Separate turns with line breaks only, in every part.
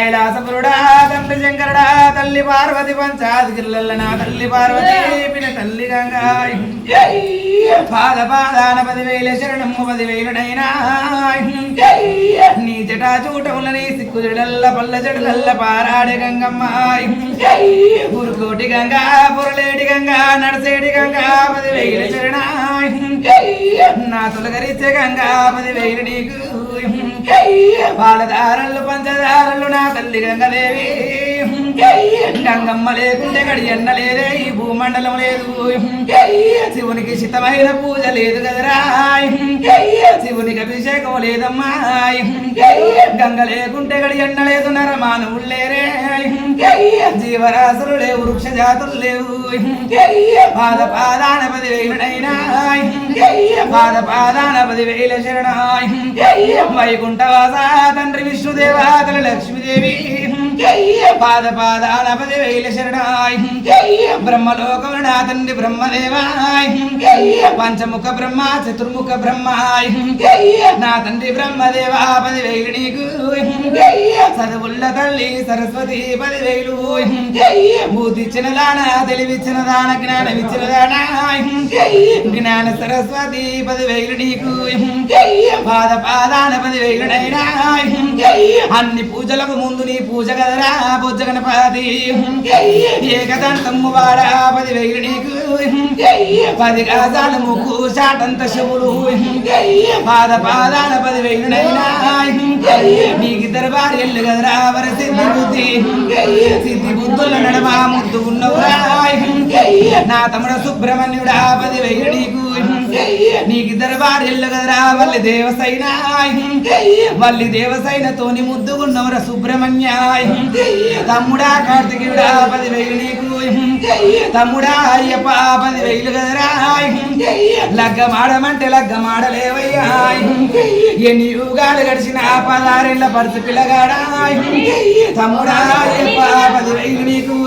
కైలాసపురుడా తండ్రి శంకరుడా తల్లి పార్వతి పంచాదిగిరుల నా తల్లి పార్వతి పిన తల్లి గంగా పాద పాదాన పదివేల శరణమ్ము పదివేలుడైనా. నీ జటా చూటములని సిక్కు జడల్ల పల్ల జడలల్ల పారాడే గంగమ్మ పురుకోటి గంగా పురలేడి గంగా నడసేటి గంగా పదివేల శరణ నా తొలగరిచ్చే గంగా పదివేలు నీకు. పాలదారలు పంచదారలు నా తల్లి గంగదేవి. గంగమ్మ లేకుంటే గడి ఎండ లేదే ఈ భూమండలం లేదు. శివునికి శితమైన పూజ లేదు కదరా. శివునికి అభిషేకం లేదమ్మా. గంగ లేకుంటే గడి ఎండ లేదు నరమానవులు లేరే. జీవరాశులు లేవు వృక్ష జాతులు లేవు. పాద పాదాన పది వేలుడైనా పాద పాదాన పది వేల శరణాయ్ వైకుంఠవాస తండ్రి విష్ణుదేవా తల్లి లక్ష్మీదేవి. పాద పాదాన వేల శరణాయ్. బ్రహ్మలోకముల నా తండ్రి పంచముఖ బ్రహ్మ చతుర్ముఖ బ్రహ్మాయ్. నా తండ్రి బ్రహ్మదేవా పది వేలు నీకు. చదువుల్ల తల్లి సరస్వతి పది వేలు. బూతిచ్చిన దాన తెలివిచ్చిన దాన జ్ఞానమిచ్చిన దాన. జ్ఞాన సరస్వతి పది వేలు నీకు. పాద పాదాన పది వేలునైనా అన్ని పూజలకు ముందు నీ పూజ కదరా బుజ్జ ఏకదంతము వాడా పది వేలు నీకు పది గాజాల ముక్కు చాటంత శివులు పాద పాదాల పది వేలునైనా నీకు దర్బారు ఎల్లు కదరా వర సిద్ధి బుద్ధి. సిద్ధి బుద్ధుల నడమ ముద్దు ఉన్నవురా. నా తమ్ముడు సుబ్రహ్మణ్యుడా పది వేలు నీకు నీకు దర్బారు కదరా వల్లి దేవసైన వల్లి దేవసైన తోని ముద్దుగున్నవరా సుబ్రహ్మణ్య తమ్ముడా కార్తికేయుడా పది వేలు నీకు. తమ్ముడా అయ్యప్ప పది వేలు కదరా లగ్గమాడమంటే లగ్గమాడలేవయ్యా ఎన్ని యుగాలు గడిచిన పదారేళ్ళ పరుసు పిల్లగాడా తమ్ముడా అయ్యప్ప పది వేలు నీకు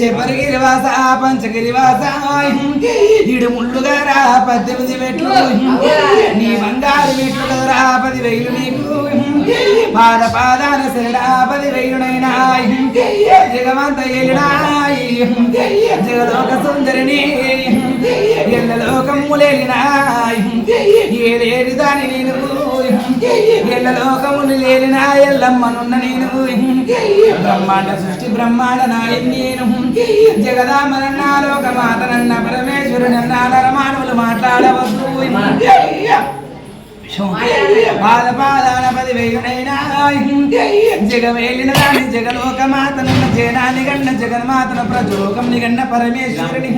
చెప్పరిగిరి వాస పంచగిరి వాస కదరా పద్దెనిమిది మెట్లు నీ బంగారు మెట్లు కదరా పది వేలు నీకు పాద పాదాన శరడా పది వేలునైనా జగమంత ఏలినాయి జగలోక సుందరిని ఎల్ల లోకములేలినాయి ఏలేని దాని నేను ఎల్ల లోకములు లేలిన ఎల్లమ్మనున్న నేను బ్రహ్మాండ సృష్టి బ్రహ్మాండ నాయన్ నేను. జగదామనన్న లోకమాతనన్న పరమేశ్వరునన్న నరమానవులు మాట్లాడవద్దు. పాద పది వేయునైనా జగవేలిన దాని జగలోకమాతనున్న జనాని గన్న జగన్మాతను ప్రజలోకం నిగన్న పరమేశ్వరుని.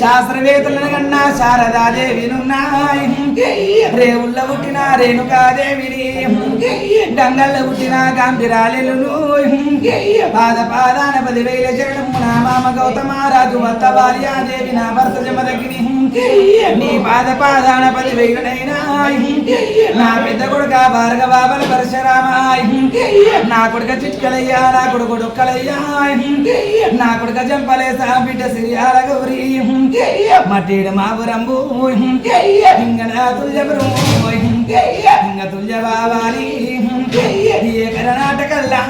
శాస్త్రవేత్తలను గన్న శారదాదేవినున్నాయి. రేవుల్ల పుట్టిన రేణుకాదేవిని. గంగల్ల పుట్టిన గాంభీరాలెలు పాద పది వేల శరణము నా మామ గౌతమారాజు భర్త భార్యాదేవి నా భర్త జమదగిని. నీ పాద పది వేలునైనా నా పెద్ద కొడుక భార్గవ బాబల పరశురామాయ్. నా కొడుక చిట్కలయ్యా నా కొడుకు డొక్కలయ్యా నా కొడుక జంపలే బిడ్డ సిరియాల గౌరీ. మట్టిడు మాపురంబు. ఇంగ నా తుల్య ఇంగ తుల్య బావాలి ఏ కర్ణాటకల్లా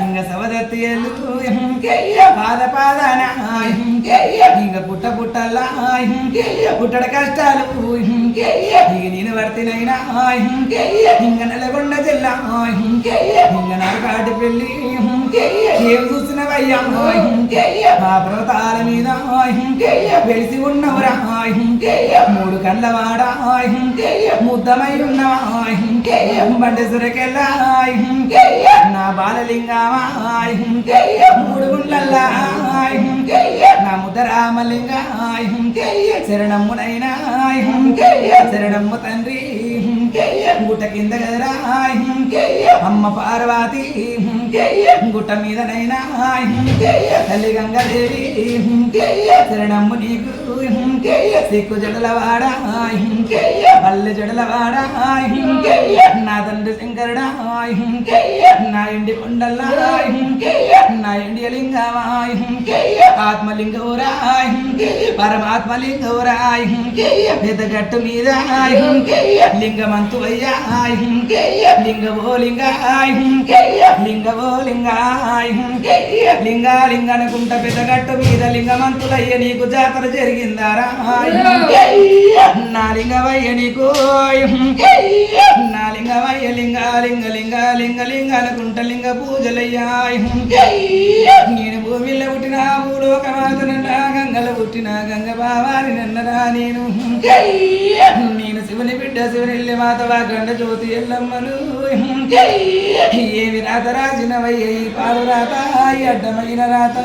ఇంగ సవదత్తి పాద పాదాన ఇంగ పుట్ట పుట్టల్లా పుట్టడ కష్టాలు ఇక నేను వర్తినైనా ఇంగ నెలగొండ నరకాటి పెళ్ళి ఏం చూసినవయ్యా మా మీద వెలిసి ఉన్నవరా మూడు కళ్ళ వాడా ముద్దమై ఉన్నవా బండి సురకెళ్ళా నా బాలలింగమా మూడు గుండ్లల్లా నా ముద్దరామలింగా శరణమ్మునైనా శరణమ్ము తండ్రి గుట్ట కింద కదరా అమ్మ పార్వతి గుట్ట మీదనైనా తల్లి గంగాదేవి శరణమ్ము నీకు. సిక్కు జడలవాడా పల్లె జడలవాడా నా తండ్రి శంకరుడా. నా ఇంటి కొండల్లా. నా ఇండియ లింగమాయ్ ఆత్మలింగౌరాయ్ పరమాత్మలింగౌరాయ్ పెద్ద గట్టు మీద లింగమంతు అయ్యాయ్ లింగవో లింగాయ్ లింగవో లింగాయ్ లింగా లింగనుకుంట పెద్ద మీద లింగమంతులయ్య నీకు జాతర జరిగిందారా నా లింగవయ్య నీకు నా లింగవయ్య లింగ లింగ లింగ లింగ లింగ అనుకుంట లింగ నేను భూమిలో పుట్టిన భూలోకమాతనన్నా గంగల పుట్టిన గంగ బావారి నన్నరా నేను నేను శివుని బిడ్డ శివుని మాతవా గండ జ్యోతి ఎల్లమ్మను ఏమి రాత రాసినవయ్య పాడు రాత అడ్డమైన రాత.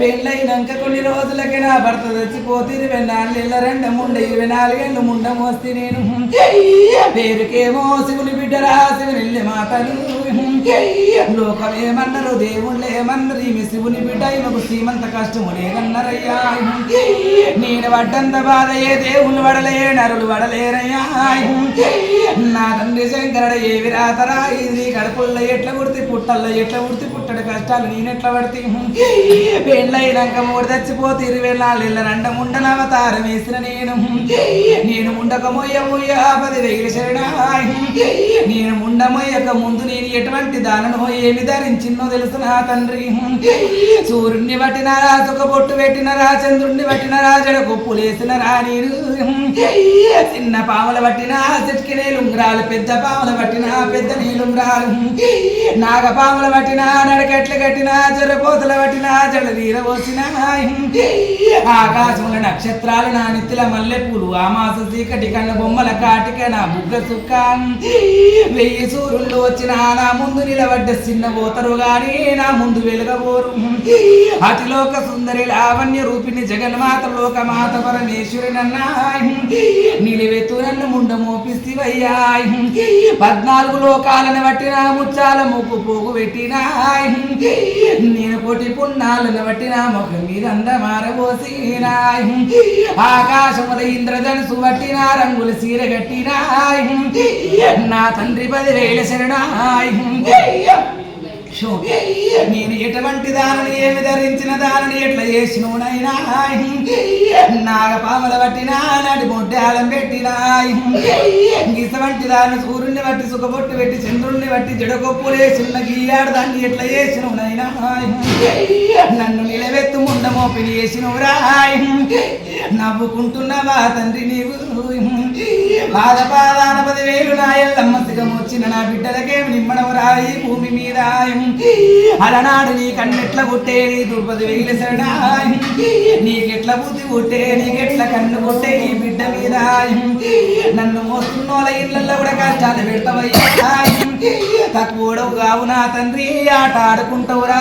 పెళ్ళైనాక కొన్ని రోజులకి నా భర్త చచ్చిపోతే ఇరవై నాలుగేళ్ళ రెండ ముండ ఇరవై నాలుగేళ్ళు ముండ మోస్తే నేను. పేరుకేమో శివుని బిడ్డరా శివుని లోకం లోకమేమన్నారు దేవుళ్ళు ఏమన్నారు ఈమె శివుని బిడ్డ ఈమెకు సీమంత కష్టము లేదన్నారయ్యా నేను పడ్డంత బాధ ఏ దేవుళ్ళు పడలే నరులు పడలేరయ్యా నా తండ్రి శంకరుడు ఏవి రాతరా ఇది కడుపుల్లో ఎట్ల కుడితే పుట్టల్లో ఎట్ల కుడితే పుట్టడు కష్టాలు నేనెట్లా పడితే పెళ్ళైనాక మూడు చచ్చిపోతే ఇరవై నాలుగు రండ ముండన అవతారం వేసిన నేను నేను ముండక మొయ్య మొయ్య పది వేల నేను ఉండమొయ్యక ముందు నేను ఎటువంటి దానను ఏమి ధరించిన్నో తెలుసు నా తండ్రి? సూర్యుడిని పట్టినరా సుఖ బొట్టు పెట్టినరా చంద్రుడిని పట్టినరా జడ కొప్పులేసినరా నేను చిన్న పాముల పట్టిన చెట్కి నీలుంగ్రాలు పెద్ద పాముల పట్టిన పెద్ద నీలుంగ్రాలు నాగ పాముల పట్టిన నడకెట్ల కట్టిన జరపోతల పట్టిన జడ నీర పోసిన. ఆకాశముల నక్షత్రాలు నా నిత్తుల మల్లెపూలు ఆ మాస చీకటి కన్న బొమ్మల కాటిక నా బుగ్గ సుఖ వెయ్యి సూర్యుల్లో వచ్చిన నా ముందు నిలబడ్డ చిన్న పోతరు గాని నా ముందు వెలుగబోరు. అతిలోక సుందరి లావణ్య రూపిణి జగన్మాత లోకమాత పరమేశ్వరి నన్నా నిలివెత్తు నన్ను ముండ మోపిస్తివయ్యా పద్నాలుగు లోకాలను పట్టిన ముచ్చాల ముక్కు పోగు పెట్టినా నేను పొటి పున్నాలను పట్టిన ముఖం మీద అందమారబోసినా ఆకాశముల ఇంద్రధనుసు పట్టిన రంగుల సీర కట్టినా నా తండ్రి పదివేల శరణాయ్. dia నేను ఎటువంటి దానిని ఏమి ధరించిన దానిని ఎట్లా చేసినోనైనా నాగపాముల పట్టినా నాటి బొడ్డాలం పెట్టినా. ఇటువంటి దాన్ని సూర్యుడిని బట్టి సుఖబొట్టు పెట్టి చంద్రుడిని బట్టి జడకొప్పులే చిన్న గీయాడు దాన్ని ఎట్లా చేసినవునైనా నన్ను నిలవెత్తు ముండ మోపిని చేసినవురా నవ్వుకుంటున్నావా తండ్రి నీవు. పాద పాదాన పదివేలు నా ఎల్లమ్మ సిగం వచ్చిన నా బిడ్డలకేమి నిమ్మడం రాయి భూమి మీద. అలనాడు నీ కన్నెట్ల పుట్టే నీ దుర్పది వేలు నీకెట్ల బుద్ధి కొట్టే నీకెట్ల కన్ను పుట్టే ఈ బిడ్డ మీద నన్ను మోస్తున్నోళ్ళ ఇళ్ళల్లో కూడా కష్టాలు పెడతావయ్యా. తక్కువడవు కావు నా తండ్రి ఆట ఆడుకుంటావురా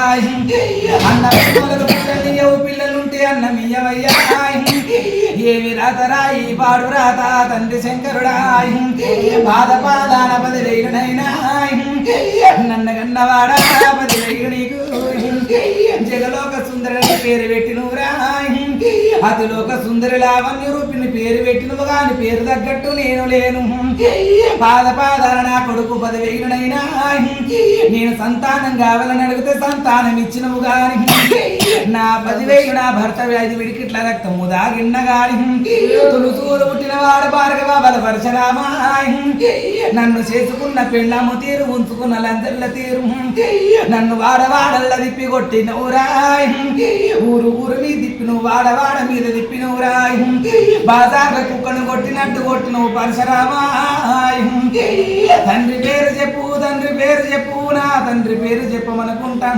అన్న పిల్లలకు పిల్లలు పిల్లలుంటే పిల్లలుంటే అన్నమియ్యవయ్యా ఏమి రాతరా ఈ పాడు రాత తండ్రి శంకరుడా పాద పాదాన పది వేలునైనా నన్న గన్నవాడా నీకు జగలోక సుందరుని పేరు పెట్టినవురా అతిలోక సుందరి లావణ్య రూపిని పేరు పెట్టినవు గాని పేరు తగ్గట్టు నేను లేను. పాద పాదాల నా కొడుకు పదివేలునైనా నేను సంతానం కావాలని అడిగితే సంతానం ఇచ్చినవు గాని. నా పదివేలు నా భర్త వ్యాధి విడికిట్ల రక్తము దాగిన్న గాని. తులుసూరు పుట్టిన వాడు భార్గవ బలపరచరామా నన్ను చేసుకున్న పెళ్ళము తీరు ఉంచు లంచర్ల తీరు నన్ను వాడవాడల్ల తిప్పి కొట్టినవురా ఊరు ఊరు మీద తిప్పినవు వాడవాడ మీద తిప్పినవురా బాజార్ల కుక్కను కొట్టినట్టు కొట్టినవు పరశురామా తండ్రి పేరు చెప్పు తండ్రి పేరు చెప్పు నా తండ్రి పేరు చెప్పమనుకుంటా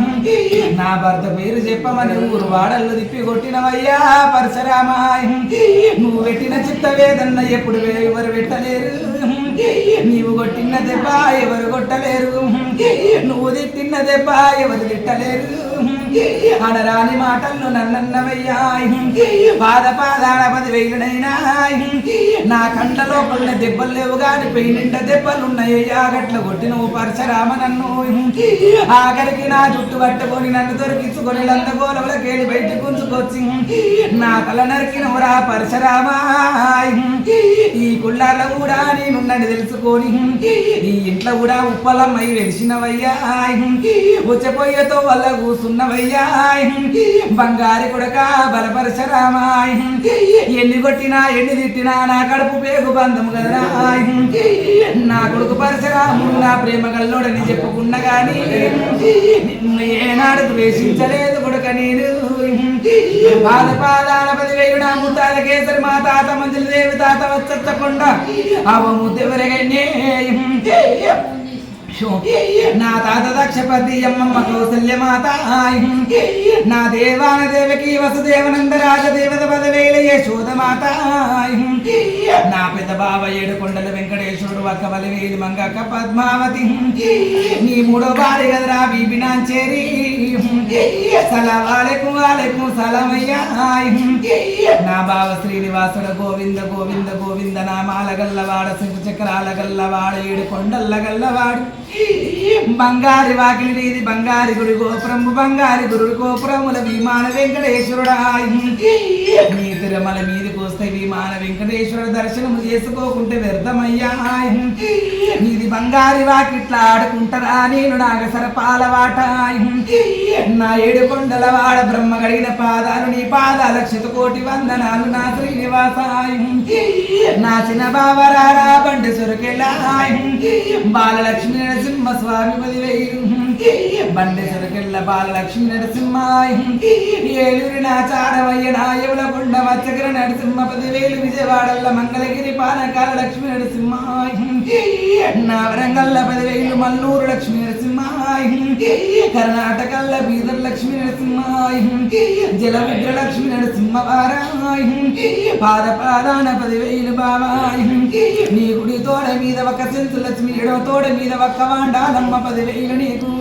నా భర్త పేరు చెప్పమని ఊరు వాడల్లో తిప్పి కొట్టినవయ్యా పరశురామా నువ్వు పెట్టిన చిత్తవేదన్న ఎప్పుడు ఎవరు పెట్టలేరు? నీవు కొట్టిన దెబ్బ ఎవరు కొట్టలేరు. నువ్వు తిట్టిన దెబ్బ ఎవరు తిట్టలేరు. అనరాని మాటల్లో నన్నన్నవయ్యా. పాద పాదాన పది వేలునైనా నా కంట లోపల దెబ్బలు లేవు గాని పెయి నిండా దెబ్బలున్నాయ్యా. గట్ల కొట్టిన ఓ పరశరామ నన్ను. ఆఖరికి నా జుట్టు పట్టుకొని నన్ను దొరికించుకొని లందగోలముల కేಳಿ బయటికి నా తల నరికినవురా పరశరామా. ఈ కుళ్ళాల కూడా నేనున్నది తెలుసుకొని ఈ ఇంట్లో కూడా ఉప్పలమ్మై వెలిసినవయ్యా. ఉచ్చపోయ్యతో వల్ల కూసున్నవయ్యా. బంగారి కొడక బలపరశరామాయ్ ఎన్ని కొట్టినా ఎన్ని తిట్టినా నా కడుపు పేగు బంధము కదరా. నా కొడుకు పరశరాముడు నా ప్రేమ గల్లోడని చెప్పుకున్నా గాని నిన్ను ఏనాడు ద్వేషించలేదు కొడుక నేను. పాద పాదాల పదివేలు నా ముత్తాల కేసరి మా తాత మంజుల దేవి తాత వచ్చకుండా అవము దేవరగన్నే నా తాత దక్షపతి అమ్మమ్మ కౌసల్యమాత నా దేవాన దేవకి వసుదేవనంద రాజ దేవత పదవేల యశోదమాత నా పెద్ద బావ ఏడు కొండల వెంకటేశ్వరుడు వక్క బలివేలి మంగక్క పద్మావతి. నీ మూడో భార్య కదరా బీబినాంచేరి సలవాలకు వాలకు సలమయ్యా నా బావ శ్రీనివాసుడు గోవింద గోవింద గోవింద నామాల గల్లవాడ శంఖ చక్రాల గల్లవాడ ఏడు కొండల్ల గల్లవాడు. బంగారి వాకిలి వీధి బంగారి గుడి గోపురము బంగారి గురుడు గోపురముల విమాన వెంకటేశ్వరుడా. నీ తిరుమల మీది పోస్తే విమాన వెంకటేశ్వరుడు దర్శనము చేసుకోకుంటే వ్యర్థమయ్యా. నీది బంగారి వాకిట్ల ఆడుకుంటారా నేను నాగసర పాలవాట. నా ఏడు కొండల వాడ బ్రహ్మ గడిగిన పాదాలు నీ పాదాల కోటి వందనాలు నా శ్రీనివాస. నా చిన్న బావరారా బండి సురకెళ్ళా బాలలక్ష్మి నరసింహ స్వామి పదివేలు బండి సురకెళ్ళ బాలలక్ష్మి నరసింహాయ. ఏలూరి నా చాడవయ్య నా కొండ మత్స్యగిర నరసింహ పదివేలు విజయవాడల్ల మంగళగిరి పానకాల లక్ష్మి నరసింహాయ. నా వరంగల్ల పదివేలు మల్లూరు లక్ష్మి నరసింహాయ. నరసింహ కర్ణాటకల్ల బీదర్ లక్ష్మి నరసింహ జల విద్ర లక్ష్మి పాద పాదాన పదివేలు బావాయ్ నీ గుడి తోడ మీద ఒక సెంతు లక్ష్మి ఎడవ తోడ మీద ఒక్క వాండాలమ్మ పదివేలు నీకు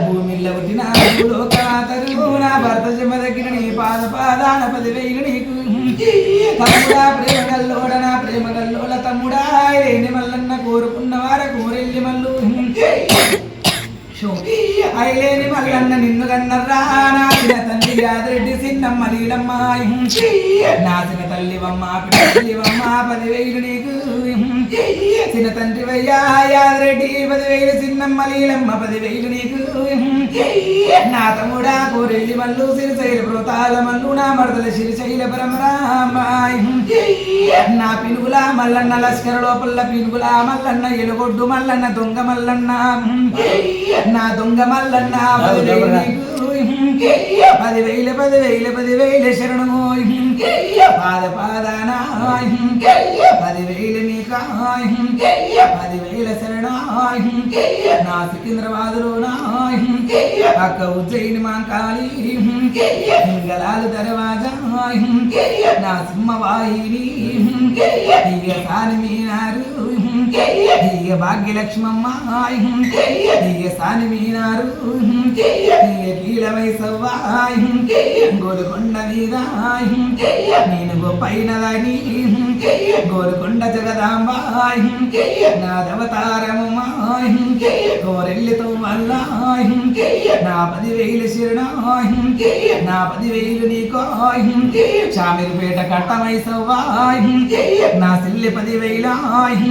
భూమిలో పుట్టిన లోకాతరు నా భర్త జమ దగ్గర నీ పాద పాదాన పదివేలు నీకు తమ్ముడా ప్రేమ గల్లోడ నా ప్రేమ గల్లోల తమ్ముడా లేని మల్లన్న కోరుకున్న వార కోరెల్లి మల్లు అయిలేని మల్లన్న నిన్ను కన్నర్రా. నాచిన తల్లి యాదరెడ్డి సిన్నమ్మ నీలమ్మ నాచిన తల్లివమ్మ తల్లివమ్మ పదివేలు నీకు. చిన్న తండ్రి వయ్యా యాదరెడ్డి పదివేలు సిన్నమ్మ నీలమ్మ పదివేలు నీకు. నా తమ్ముడా కోరెల్లి మల్లు సిరిశైల ప్రోతాల మల్లు నా మడతల సిరిశైల పరమరామాయి నా పిలుగుల మల్లన్న లష్కర లోపల పిలుగుల మల్లన్న ఎలుగొడ్డు మల్లన్న దొంగ మల్లన్న. నా దొంగ మల్లన్న పదివేలు నీకు. పదివేల పదివేల పదివేల శరణు పాద పాదాన. పదివేల నీకాయ్ పదివేల శరణాయ్ నా సికింద్రాబాదులో నాయ్ అక్క ఉజ్జయిని మాంకాళి. హింగలాలు దర్వాజాయ్ నా సింహవాహిని. సాని మీనారు. దియ భాగ్యలక్ష్మమ్మ దియ సాని మీనారు. దియ కీలమై సవ్వాయి గోలుకొండ మీద నేను గొప్పైనదని గోలుకొండ జగదాంబాయ్ నాదవతారమ్మాయ్ గోరెల్లితో వల్లాయ్ నా పదివేలు శిరణాయి. నా పదివేలు నీకోయి చామిరిపేట కట్టమై సవ్వాయి నా సిల్లి పదివేలాయి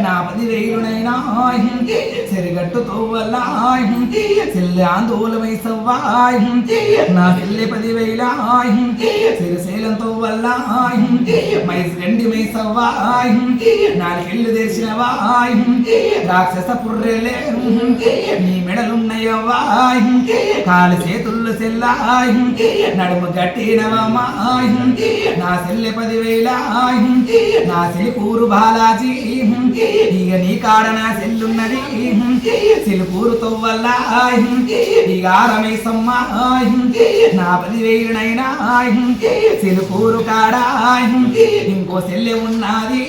నా పదివేలునైనాయ్ సిరిగట్టుతో వల్లాయ్ సిల్లి ఆందోళమై సవ్వాయ్. నా సిల్లి పదివేలాయ్. సిరిశైలంతో వల్లాయ్ మైస్ గండి మై సవ్వాయ్ నాలుగెళ్ళు తెరిచినవాయ్. రాక్షస పుర్రెలే. నీ మెడలున్నయవ్వాయ్. కాలు చేతుళ్ళు సెల్లాయ్ నడుము గట్టినవమాయ్ నా సెల్లె పదివేలాయ్ నా సిలిపూరు బాలాజీ ఇక నీ కాడ నా సెల్లున్నది సిలిపూరు తొవ్వల్లాయ్ ఇక ఆరమై సమ్మాయ్ నా పదివేలునైనాయ్ సిలిపూరు కాడాయ్ ఇంకో సెల్లె ఉన్నది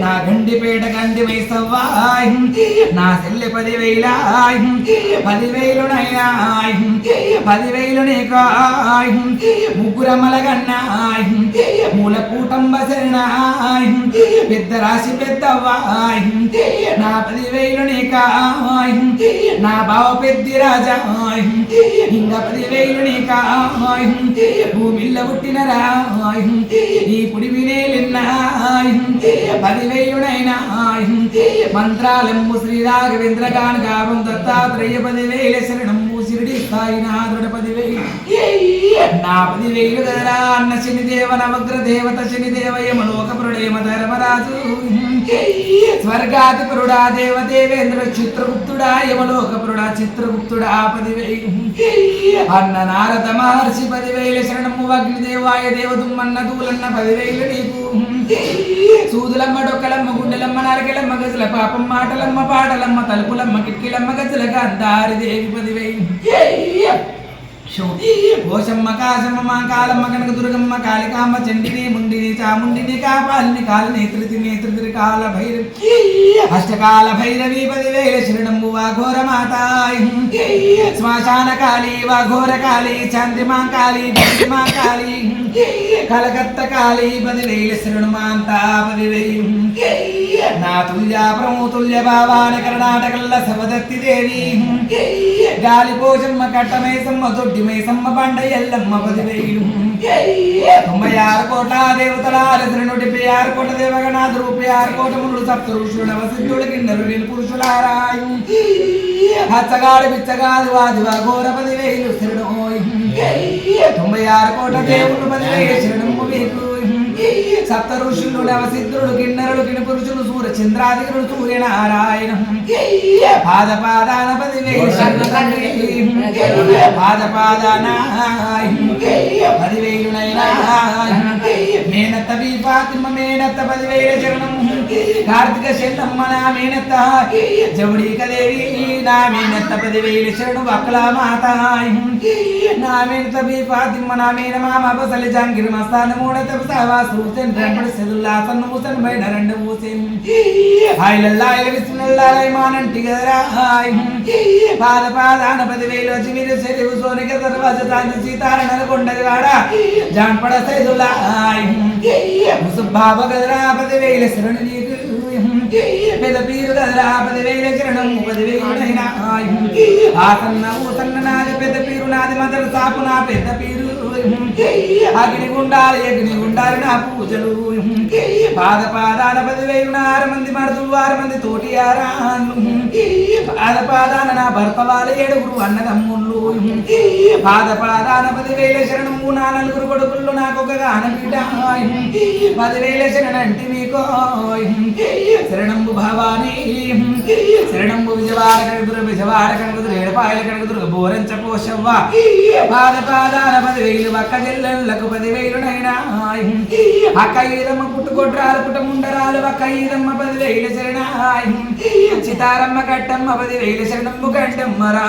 నా గండిపేట గండి మైసవ్వా నా సెల్లె పదివేల పదివేలునైనా పదివేలు నీకు ముగ్గురమ్మలగన్న మూల కూటంబ శరణాయ్ పెద్ద రాశి పెద్దవాయ్ నా పదివేలు నీకా నా బావ పెద్ది రాజాయ్ ఇంకా పదివేలు నీకా భూమిల్ల పుట్టిన రాయ్ ఈ పుడి వినేలిన్నా పదివేలునైనా మంత్రాలెమ్ము శ్రీ రాఘవేంద్ర గానగావం దత్తాత్రేయ పదివేల శరణం శిరిడి స్థాయినా పదివేలు నా పదివేలు గదరా అన్న శనిదేవ నవగ్ర దేవత శనిదేవ యమలోక పురుడేమ ధర్మరాజు. స్వర్గాధిపురుడా దేవదేవేంద్ర చిత్రగుప్తుడా యమలోకపురుడా చిత్రగుప్తుడా పదివేలు అన్న నారద మహర్షి పదివేల శరణము అగ్నిదేవాయ దేవదుమ్మన్న దూలన్న పదివేలు నీకు. సూదులమ్మ డొక్కలమ్మ గుండెలమ్మ నరకెలమ్మ గజల పాపం మాటలమ్మ పాటలమ్మ తలుపులమ్మ కిక్కిలమ్మ గజల గాంధారి దేవి పదివేలు ఓషమ్మ కాశమ్మ కాలమ్మ కనక దుర్గమ్మ కాళికామ్మ చండిని ముండిని చాముండిని కాపాలిని కాల నేత్రితి నేత్రితి కాల భైరవి. అష్టకాల భైరవి పదివేల శరణంబు వా ఘోర మాతాయి. శ్మశాన కాళీ వాఘోర కాళీ చంద్రిమా కాళీ చంద్రిమా కాళీ కలకత్త కాళీ పదివేల శరణు పదివేయు. నా తుల్య ప్రమోతుల్య భావాని కర్ణాటకల్ల సవదత్తి దేవి. గాలి పోషమ్మ కట్టమేసమ్మ దొడ్డి మేసమ్మ పండ ఎల్లమ్మ పదివేలు తొంభై ఆరు కోట్ల దేవతల నూటి ఆరు కోట్ల దేవగణాథ ముప్పై ఆరు కోట్ల మునుడు సప్త ఋషులు నవసిద్ధుడు కిందరు నేను పురుషులారాయు హచ్చగాడు బిచ్చగాడు వాదివా ఘోర పదివేలు శరణు తొంభై ఆరు కోట్ల దేవుడు పదివేలు శరణము మీకు సప్త ఋషులు నవసిద్ధుడు కిన్నరుడు సూర్య పురుషులు సూర్య నారాయణ పాద పాదాన పదివేలు పాద పాదాన పదివేలునైనా మేనత్త బి ఫాతిమ మేనత్త పదివేల చరణం కార్తీక శరణమ్మ నా మేనత్త జవుడీక దేవి నా మేనత్త పదివేలు శరణు బక్కల మాత. నా మేనత్త బి ఫాతిమ్మ నా మేన మామ బసలి జాంగిరి మస్తాన మూడత సవా సూసన్ రెంబడి సెదుల్లా సన్న మూసన్ బయట రెండు మూసెన్. హాయ్ లల్లా ఇల విస్మిల్లా మానంటి గదరా హాయ్. పాద పాదాన పదివేలు వచ్చి మీరు సోనిక దర్వాజ తాంతి సీతార నల్గొండది వాడ. జాన్పడ సెదుల్లా హాయ్. ముసుబాబ గదరా పదివేలు శరణు నీకు పెద పెద్ద పీరు నాది మదర సాపు నా పెద్ద పీరు. అగ్ని గుండాలి అగ్ని గుండాలి నా పూజలు. పాద పాదాల పదివేలు ఆరు మంది మరుదులు ఆరు మంది తోటి ఆరాళ్ళు పాదపాదాన నా భర్త వాళ్ళ ఏడుగురు అన్నదమ్ముళ్ళు. పాదపాదాన పదివేల శరణము నా నలుగురు కొడుకుళ్ళు నాకు ఒక గానబిడ్డ. పదివేల శరణ అంటే మీకో శరణంబు భవాని. శరణంబు విజయవాడ కనకదుర్గ విజయవాడ కనకదుర్గ ఏడపాయల కనకదుర్గ బోరంచ పోషవ్వ పాద పాదాన పదివేలు అక్క చెల్లెళ్ళకు పదివేలునైనా అక్క ఈదమ్మ పుట్టుకొట్రా పుట్టముండరాలు అక్క ఈదమ్మ పదివేలు శరణ చితారమ్మ కట్టమ్మ పదివేలు శరణంబు కంటమ్మ రా